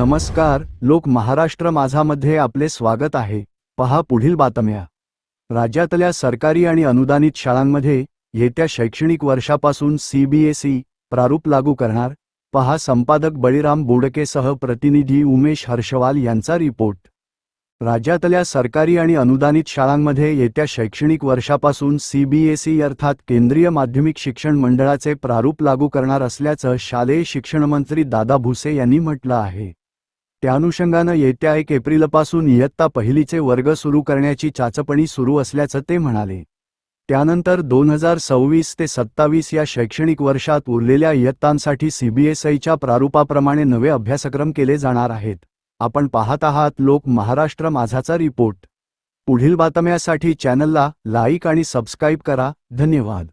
नमस्कार लोक महाराष्ट्र माझामध्ये आपले स्वागत आहे. पहा पुढील बातम्या. राज्यातल्या सरकारी आणि अनुदानित शाळांमध्ये येत्या शैक्षणिक वर्षापासून सीबीएसई प्रारूप लागू करणार. पहा संपादक बळीराम बोडकेसह प्रतिनिधी उमेश हर्षवाल यांचा रिपोर्ट. राज्यातल्या सरकारी आणि अनुदानित शाळांमध्ये येत्या शैक्षणिक वर्षापासून सीबीएसई अर्थात केंद्रीय माध्यमिक शिक्षण मंडळाचे प्रारूप लागू करणार असल्याचं शालेय शिक्षणमंत्री दादा भुसे यांनी म्हटलं आहे. त्या अनुषंगानं येत्या एक एप्रिलपासून इयत्ता पहिलीचे वर्ग सुरू करण्याची चाचपणी सुरू असल्याचं ते म्हणाले. त्यानंतर दोन हजार सव्वीस ते सत्तावीस या शैक्षणिक वर्षात उरलेल्या इयत्तांसाठी सीबीएसईच्या प्रारूपाप्रमाणे नवे अभ्यासक्रम केले जाणार आहेत. आपण पाहत आहात लोक महाराष्ट्र माझाचा रिपोर्ट. पुढील बातम्यासाठी चॅनलला लाईक आणि सबस्क्राईब करा. धन्यवाद.